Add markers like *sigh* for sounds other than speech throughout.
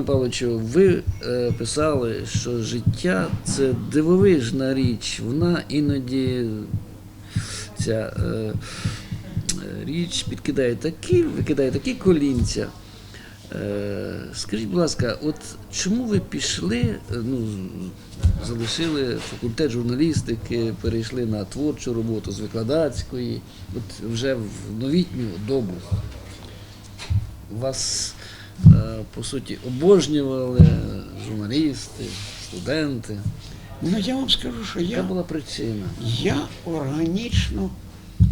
Пане Павловичу, ви е, писали, що життя це дивовижна річ. Вона іноді ця е, річ підкидає такі, викидає такі колінця. Е, скажіть, будь ласка, от чому ви пішли, е, ну, залишили факультет журналістики, перейшли на творчу роботу з викладацької, от вже в новітню добу? Вас, е, по суті, обожнювали журналісти, студенти. Ну я вам скажу, що я, була причина? я органічно,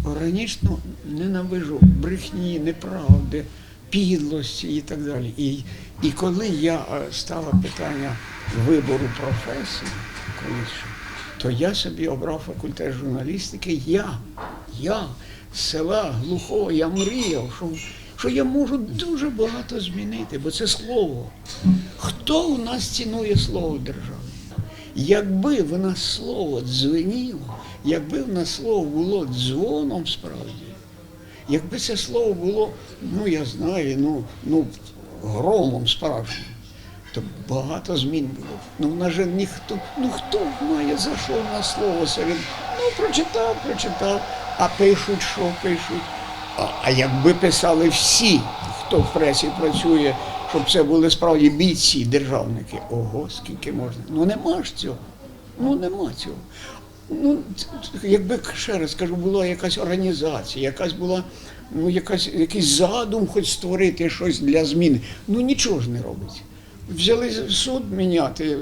органічно ненавижу брехні, неправди, підлості і так далі. І, і коли я е, стала питання вибору професії, колись, то я собі обрав факультет журналістики. Я, я з села глухого, я мріяв, що, що я можу дуже багато змінити, бо це слово. Хто у нас цінує слово в державі? Якби в нас слово дзвеніло, якби в нас слово було дзвоном справді, якби це слово було, ну я знаю, ну, ну громом справжнім, то багато змін було. Ну в нас ніхто, ну хто знає, за що в нас слово серед. Ну, прочитав, прочитав, а пишуть, що пишуть. А, якби писали всі, хто в пресі працює, щоб це були справді бійці, державники. Ого, скільки можна. Ну нема ж цього. Ну нема цього. Ну, якби ще раз кажу, була якась організація, якась була, ну, якась, якийсь задум хоч створити щось для зміни. Ну нічого ж не робиться. Взяли суд міняти,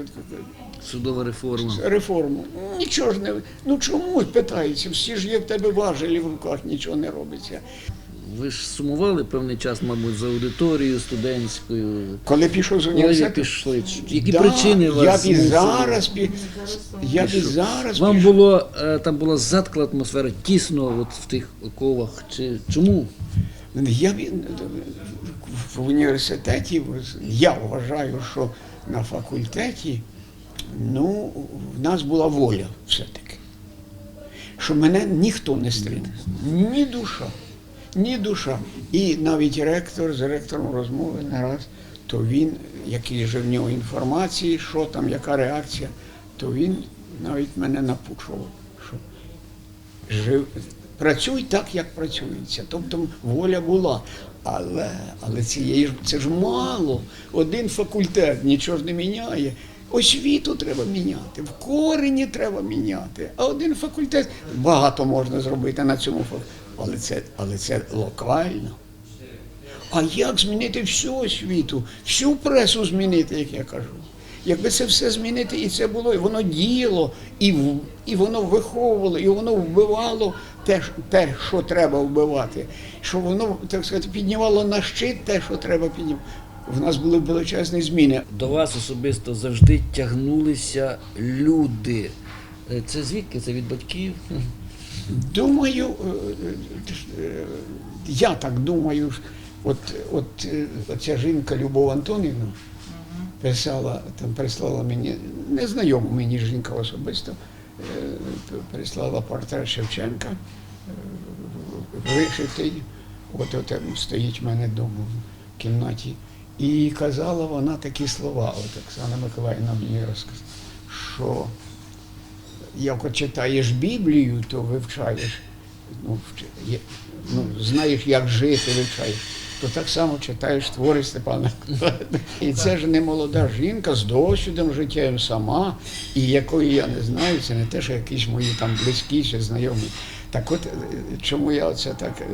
Судова реформа. реформу. Нічого ж не. Ну чому питаються? Всі ж є в тебе важелі в руках, нічого не робиться. Ви ж сумували певний час, мабуть, за аудиторією студентською. Коли пішов з Коли університету, пішли? Які да, причини вас я б і зараз пі... я б і зараз Вам пішов. було е, там була заткла атмосфера, тісно от в тих оковах. Чи чому? Я б в університеті я вважаю, що на факультеті ну, в нас була воля все-таки. Що мене ніхто не стріне. Ні душа, ні душа. І навіть ректор з ректором розмови не раз, то він, який же в нього інформації, що там, яка реакція, то він навіть мене напучував, що жив, працюй так, як працюється. Тобто воля була. Але, але цієї ж це ж мало. Один факультет нічого ж не міняє. Освіту треба міняти, в корені треба міняти. А один факультет багато можна зробити на цьому факультеті. Але це, але це локально. А як змінити всю освіту, всю пресу змінити, як я кажу? Якби це все змінити, і це було, і воно діяло, і, і воно виховувало, і воно вбивало те, те, що треба вбивати, що воно, так сказати, піднімало на щит те, що треба піднімати. В нас були величезні зміни. До вас особисто завжди тягнулися люди. Е, Це звідки? Це від батьків? Думаю, е, е, я так думаю, от, от ця жінка Любов Антонівна писала, там прислала мені, незнайому мені жінка особисто, прислала портрет Шевченка, вишитий, от, от стоїть в мене вдома в кімнаті. І казала вона такі слова, от Оксана Миколаївна мені розказала, що як от читаєш Біблію, то вивчаєш, ну, ну, знаєш, як жити, вивчаєш. То так само читаєш твори Степана. І це ж не молода жінка з досвідом життєвим сама, і якої я не знаю, це не те, що якісь мої там близькі чи знайомі. Так от е, чому я оце так е,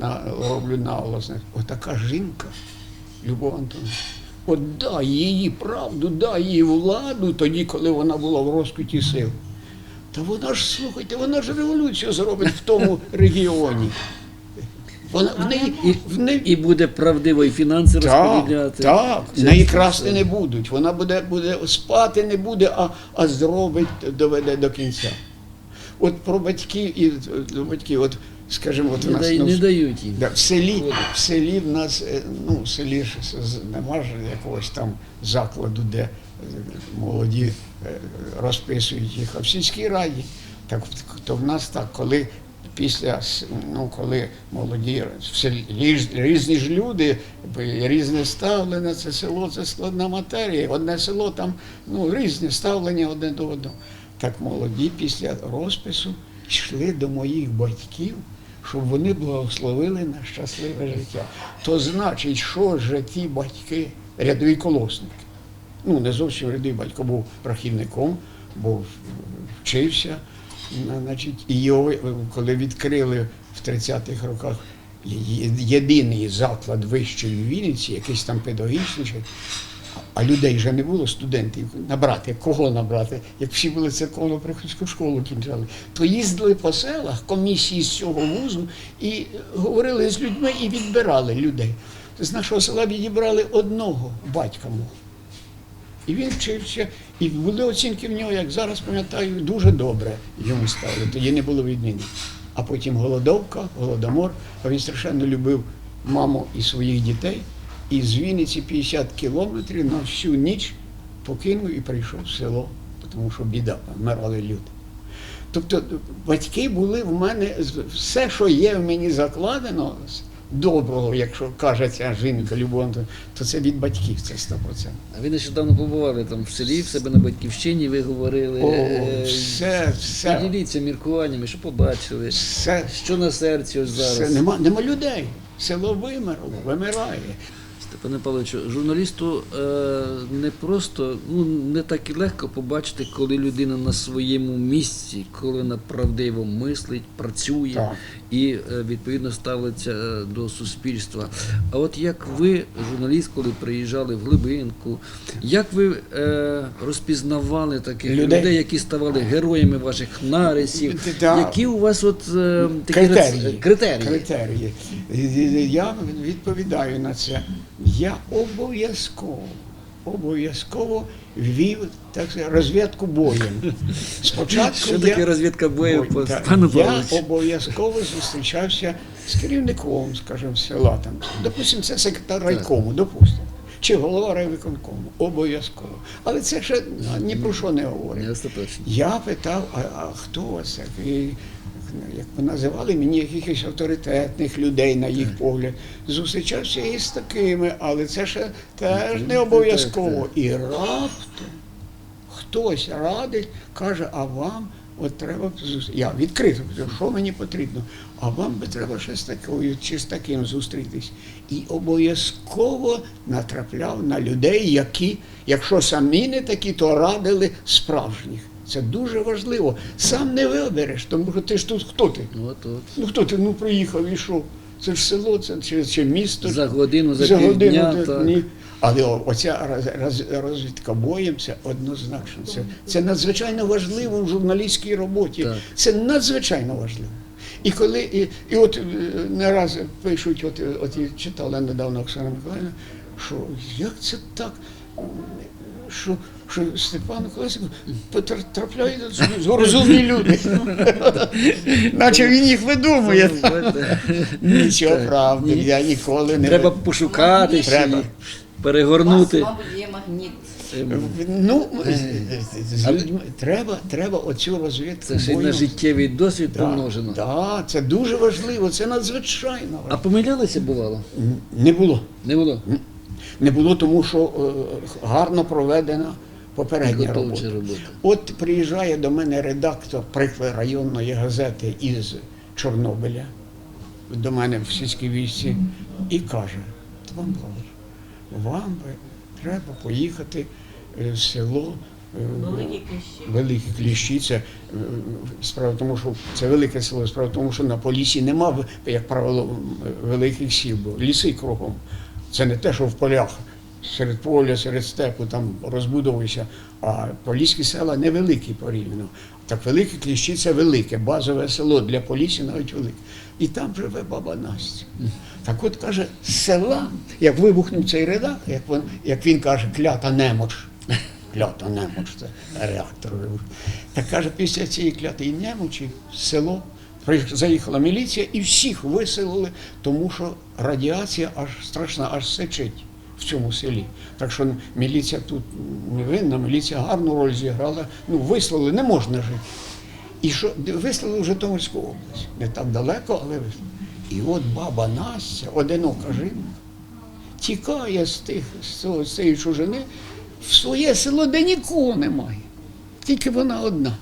на, на, роблю наголос? Отака жінка, Любов Антонівна. От дай її правду, дай їй владу тоді, коли вона була в розквіті сил. Та вона ж, слухайте, вона ж революцію зробить в тому регіоні. Вона в неї, І, в неї і буде правдиво і фінанси так, розподіляти. так, Це неї красти не будуть. Вона буде, буде спати не буде, а, а зробить, доведе до кінця. От про батьків і до батьків, от скажімо, от в Не, нас дай- ну, не дають їм. Да, в селі, в селі в нас, е, ну, в селі ж з- нема ж якогось там закладу, де е, молоді е, розписують їх, а в сільській раді. Так, то в нас так, коли після, с- ну, коли молоді, все різ- різні ж люди, різне ставлення, це село, це складна матерія. Одне село там ну, різне ставлення одне до одного. Так молоді після розпису йшли до моїх батьків, щоб вони благословили на щасливе життя. То значить, що ж ті батьки, рядові колосники. Ну, не зовсім рядовий батько був рахівником, був вчився. Значить, і його, коли відкрили в 30-х роках єдиний заклад вищий в Вінниці, якийсь там педагогічний, а людей вже не було, студентів набрати. Кого набрати? Як всі були церковно приходську школу кінчали, то їздили по селах комісії з цього вузу і говорили з людьми і відбирали людей. З нашого села відібрали одного батька мого. І він вчився, і були оцінки в нього, як зараз пам'ятаю, дуже добре йому ставили. Тоді не було відміни. А потім голодовка, голодомор. А він страшенно любив маму і своїх дітей. І з Вінниці 50 кілометрів на всю ніч покинув і прийшов в село, тому що біда, вмирали люди. Тобто батьки були в мене все, що є в мені закладено доброго, якщо каже ця жінка Любов, то це від батьків, це 100%. А ви нещодавно побували там в селі, в себе на батьківщині, ви говорили. О, все, все, Поділіться міркуваннями, що побачили, все, що на серці ось все. зараз. Нема, нема людей. Село вимерло, вимирає. Степане Павловичу, журналісту е, не просто ну не так і легко побачити, коли людина на своєму місці, коли вона правдиво мислить, працює Так. І е, відповідно ставиться е, до суспільства. А от як ви, журналіст, коли приїжджали в Глибинку, як ви е, розпізнавали таких Людей. людей, які ставали героями ваших нарисів? Так. Які у вас от е, такі Критерії. рац- критерії? Критерії. Я відповідаю на це. Я обов'язково, обов'язково вів так сказати, розвідку боєм. *laughs* Спочатку Що я, таке розвідка бою Ой, по так, я обов'язково зустрічався з керівником, скажімо, села. Там, допустимо, це секретар райкому, допустимо. Чи голова райвиконкому, обов'язково. Але це ще ну, ні про що не говорить. Я питав, а, а хто такий? Як називали мені якихось авторитетних людей, на їх погляд. Зустрічався і з такими, але це ще теж не обов'язково. І раптом хтось радить, каже, а вам от треба Я відкрито що мені потрібно, а вам би треба ще з такою чи з таким зустрітись. І обов'язково натрапляв на людей, які, якщо самі не такі, то радили справжніх. Це дуже важливо. Сам не вибереш, тому що ти ж тут хто ти? Ну, от, от. Ну хто ти? Ну приїхав і йшов. Це ж село, це чи, чи місто. За годину, за, За годину, півдня. так, ні. Але оця роз- роз- розвідка боєм це однозначно. Це, це надзвичайно важливо в журналістській роботі. Так. Це надзвичайно важливо. І коли і, і от е, не раз пишуть, от, от і читала недавно Оксана Миколаївна, що як це так, що, що Степан Колесик потрапляє розумні люди. Наче він їх видумує. Нічого Так, правди, я ніколи не Треба пошукати, Треба. перегорнути. Є магніт. Ну, з- з людьми треба, треба оцю розвідку. Це ще й на життєвий досвід Да, помножено. да, це дуже важливо, це надзвичайно А помилялися бувало? Не було. Не було? Не було, тому що е, гарно проведена попередня робота. От приїжджає до мене редактор приклад районної газети із Чорнобиля, до мене в сільській війські, і каже: Павлович, вам би треба поїхати е, в село. е, Великі кліщі. Великі кліщі, це е, справа в тому, що це велике село, справа в тому, що на Полісі нема, як правило, великих сіл, бо ліси кругом. Це не те, що в полях серед поля, серед степу там розбудовується, а поліські села невеликі порівняно. Так великі кліщі це велике, базове село для Полісі навіть велике. І там живе баба Настя. Так от каже, села, як вибухнув цей редак, як він, як він каже, клята немоч. *laughs* Клята немоч, це реактор. Так каже, після цієї клятої немочі село заїхала міліція і всіх виселили, тому що радіація аж страшна, аж сечить в цьому селі. Так що міліція тут не винна, міліція гарну роль зіграла. Ну, вислали, не можна жити. І що вислали в Житомирську область. Не так далеко, але вислали. І от баба Настя, одинока жінка, тікає з тих з, цієї чужини в своє село, де нікого немає. Тільки вона одна.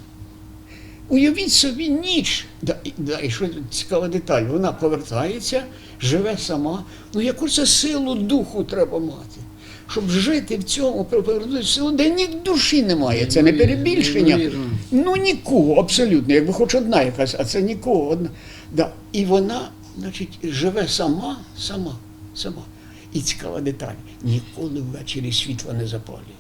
Уявіть собі ніч. Да, да, і що цікава деталь, вона повертається, живе сама. Ну яку це силу духу треба мати? Щоб жити в цьому, повернутися в село, де ні душі немає. Це не перебільшення. Ну нікого, абсолютно. Якби хоч одна якась, а це нікого. Одна. Да. І вона, значить, живе сама, сама, сама. І цікава деталь. Ніколи ввечері світла не запалює.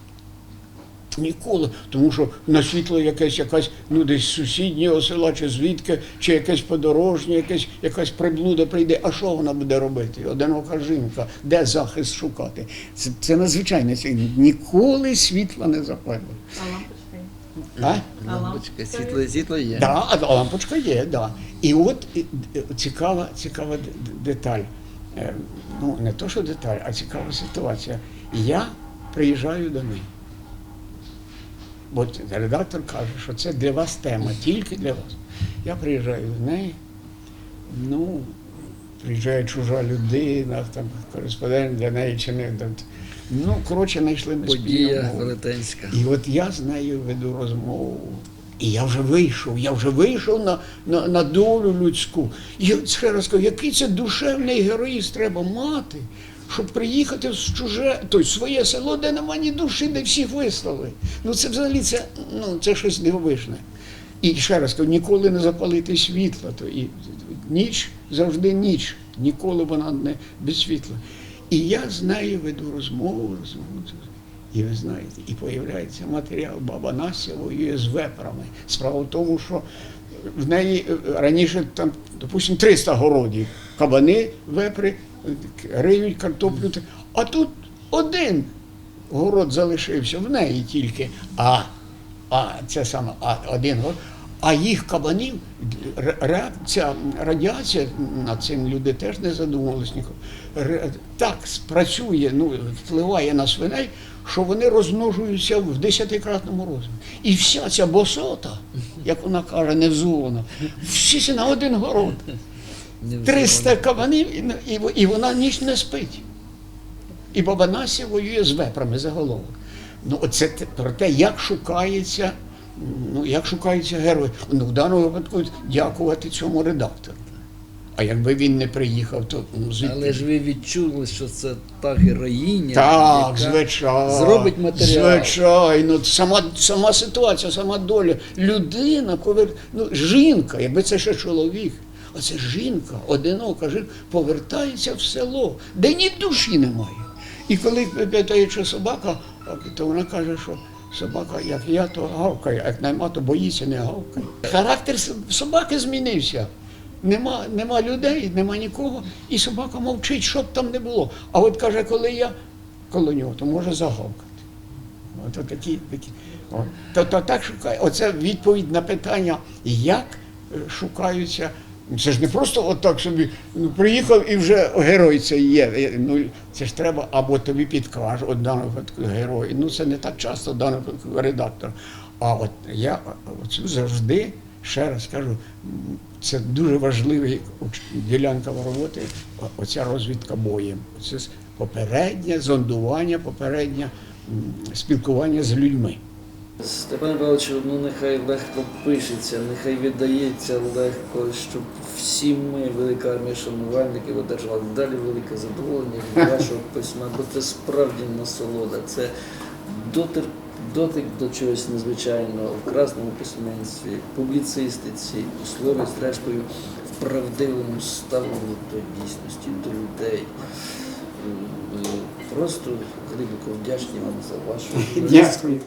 Ніколи, тому що на світло якесь якась, ну десь сусіднього села, чи звідки, чи якесь подорожнє, якесь, якась приблуда прийде. А що вона буде робити? Одинока жінка, де захист шукати? Це, це надзвичайно. Це ніколи світла не запалює. А лампочка є? А? А Лампочка, світло, світло є. Да, а лампочка є, да. І от е, цікава, цікава деталь. Е, Ну, не то, що деталь, а цікава ситуація. Я приїжджаю до неї. Бо редактор каже, що це для вас тема, тільки для вас. Я приїжджаю до неї, ну, приїжджає чужа людина, там кореспондент для неї чи не. Ну, коротше, знайшли ми Подія велетенська. І от я з нею веду розмову. І я вже вийшов, я вже вийшов на, на, на долю людську. І ще раз кажу, який це душевний героїзм треба мати, щоб приїхати в чуже, тобто своє село, де нема ні душі, де всіх вислали. Ну це взагалі це, ну, це щось дивовижне. І ще раз кажу, ніколи не запалити світла. То і ніч завжди ніч, ніколи вона не без світла. І я з нею веду розмову, розмову. І ви знаєте, і появляється матеріал баба Настя воює з вепрами. Справа в тому, що в неї е, раніше там, допустимо, 300 городів. Кабани, вепри, риють картоплю. А тут один город залишився, в неї тільки. А, а це саме а, один город. А їх кабанів, ре- ре- ця радіація над цим люди теж не задумувалися ніколи. Так спрацює, ну, впливає на свиней, що вони розмножуються в десятикратному розмірі. І вся ця босота, як вона каже, невзулена, всі на один город. Невже 300 кабанів, і, і, і вона ніч не спить. І баба Настя воює з вепрами заголовок. Ну, оце про те, як шукається, ну, як шукається герой. Ну, в даному випадку дякувати цьому редактору. А якби він не приїхав, то ну, звідки? Але ж ви відчули, що це та героїня, Так, яка звичайно. зробить матеріал. Звичайно, сама, сама ситуація, сама доля. Людина, повер... ну, жінка, якби це ще чоловік. А це жінка, одинока жінка, повертається в село, де ні душі немає. І коли питає, чи собака, то вона каже, що собака, як я, то гавкає, як нема, то боїться, не гавкає. Характер собаки змінився. Нема, нема людей, нема нікого, і собака мовчить, що б там не було. А от каже, коли я коло нього, то може загавкати. Ото такі, такі. От. То, то так шукає. Оце відповідь на питання, як е, шукаються. Це ж не просто от так собі ну, приїхав і вже герой це є. Е, Ну, це ж треба, або тобі підкаже, от даному випадку герой. Ну це не так часто в даному випадку редактор. А от я оцю завжди, ще раз кажу, це дуже важливий ділянка роботи, оця розвідка боєм. Це попереднє зондування, попереднє спілкування з людьми. Степан Павлович, ну нехай легко пишеться, нехай віддається легко, щоб всі ми, велика армія шанувальників, одержали далі велике задоволення від вашого письма, бо це справді насолода, це дотик, дотик до чогось незвичайного в красному письменстві, публіцистиці, у слові, зрештою, в правдивому ставленні до дійсності, до людей. Просто глибоко вдячні вам за вашу *laughs* Дякую.